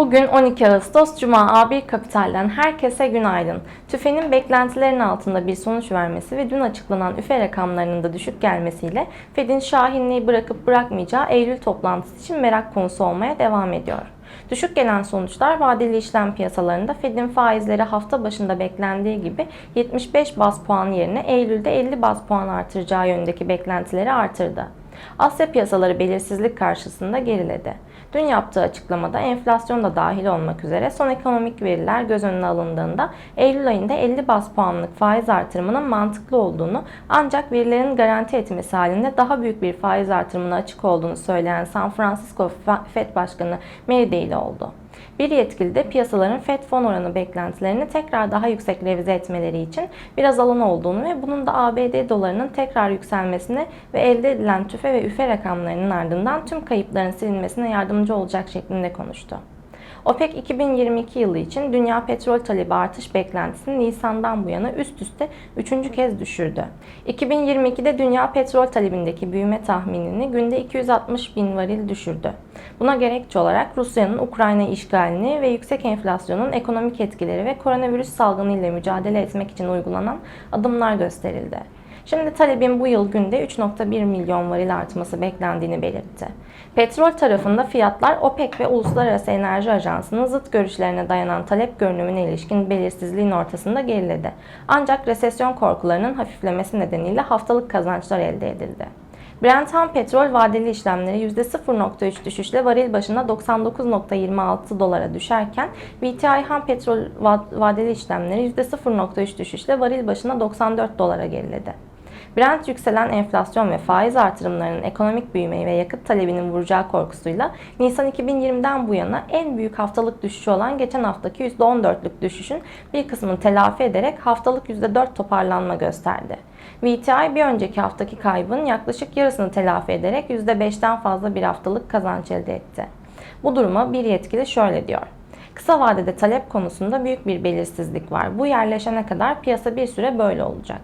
Bugün 12 Ağustos Cuma A1 Kapital'den herkese günaydın. TÜFE'nin beklentilerin altında bir sonuç vermesi ve dün açıklanan üfe rakamlarının da düşük gelmesiyle Fed'in şahinliği bırakıp bırakmayacağı Eylül toplantısı için merak konusu olmaya devam ediyor. Düşük gelen sonuçlar vadeli işlem piyasalarında Fed'in faizleri hafta başında beklendiği gibi 75 bas puan yerine Eylül'de 50 bas puan artıracağı yönündeki beklentileri artırdı. Asya piyasaları belirsizlik karşısında geriledi. Dün yaptığı açıklamada enflasyon da dahil olmak üzere son ekonomik veriler göz önüne alındığında Eylül ayında 50 bas puanlık faiz artırımının mantıklı olduğunu ancak verilerin garanti etmesi halinde daha büyük bir faiz artırımına açık olduğunu söyleyen San Francisco Fed Başkanı Mary Daly oldu. Bir yetkili de piyasaların FED fon oranı beklentilerini tekrar daha yüksek revize etmeleri için biraz alan olduğunu ve bunun da ABD dolarının tekrar yükselmesine ve elde edilen tüfe ve üfe rakamlarının ardından tüm kayıpların silinmesine yardımcı olacak şeklinde konuştu. OPEC 2022 yılı için dünya petrol talebi artış beklentisini Nisan'dan bu yana üst üste üçüncü kez düşürdü. 2022'de dünya petrol talebindeki büyüme tahminini günde 260 bin varil düşürdü. Buna gerekçe olarak Rusya'nın Ukrayna işgalini ve yüksek enflasyonun ekonomik etkileri ve koronavirüs salgını ile mücadele etmek için uygulanan adımlar gösterildi. Şimdi talebin bu yıl günde 3.1 milyon varil artması beklendiğini belirtti. Petrol tarafında fiyatlar OPEC ve Uluslararası Enerji Ajansı'nın zıt görüşlerine dayanan talep görünümüne ilişkin belirsizliğin ortasında geriledi. Ancak resesyon korkularının hafiflemesi nedeniyle haftalık kazançlar elde edildi. Brent ham petrol vadeli işlemleri %0.3 düşüşle varil başına 99.26 dolara düşerken VTI ham petrol vadeli işlemleri %0.3 düşüşle varil başına 94 dolara geriledi. Brent yükselen enflasyon ve faiz artırımlarının ekonomik büyümeyi ve yakıt talebinin vuracağı korkusuyla Nisan 2020'den bu yana en büyük haftalık düşüşü olan geçen haftaki %14'lük düşüşün bir kısmını telafi ederek haftalık %4 toparlanma gösterdi. VTI bir önceki haftaki kaybın yaklaşık yarısını telafi ederek %5'ten fazla bir haftalık kazanç elde etti. Bu duruma bir yetkili şöyle diyor. Kısa vadede talep konusunda büyük bir belirsizlik var. Bu yerleşene kadar piyasa bir süre böyle olacak.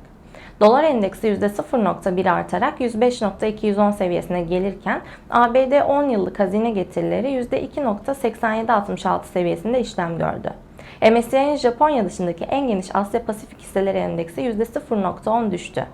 Dolar endeksi %0.1 artarak 105.210 seviyesine gelirken ABD 10 yıllık hazine getirileri %2.8766 seviyesinde işlem gördü. MSCI'nin Japonya dışındaki en geniş Asya Pasifik hisseleri endeksi %0.10 düştü.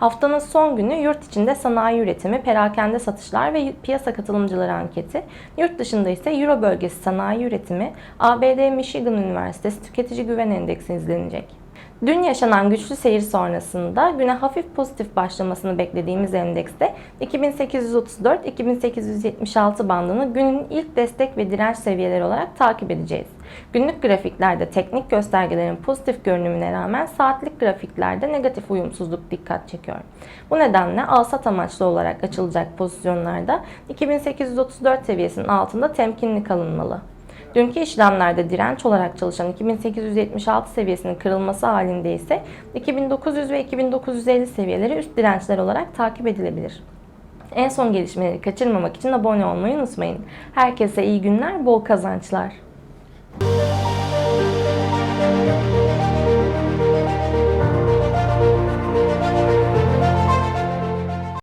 Haftanın son günü yurt içinde sanayi üretimi, perakende satışlar ve piyasa katılımcıları anketi, yurt dışında ise Euro bölgesi sanayi üretimi, ABD Michigan Üniversitesi Tüketici Güven Endeksi izlenecek. Dün yaşanan güçlü seyir sonrasında güne hafif pozitif başlamasını beklediğimiz endekste 2834-2876 bandını günün ilk destek ve direnç seviyeleri olarak takip edeceğiz. Günlük grafiklerde teknik göstergelerin pozitif görünümüne rağmen saatlik grafiklerde negatif uyumsuzluk dikkat çekiyor. Bu nedenle alsat amaçlı olarak açılacak pozisyonlarda 2834 seviyesinin altında temkinli kalınmalı. Dünkü işlemlerde direnç olarak çalışan 2876 seviyesinin kırılması halinde ise 2900 ve 2950 seviyeleri üst dirençler olarak takip edilebilir. En son gelişmeleri kaçırmamak için abone olmayı unutmayın. Herkese iyi günler, bol kazançlar.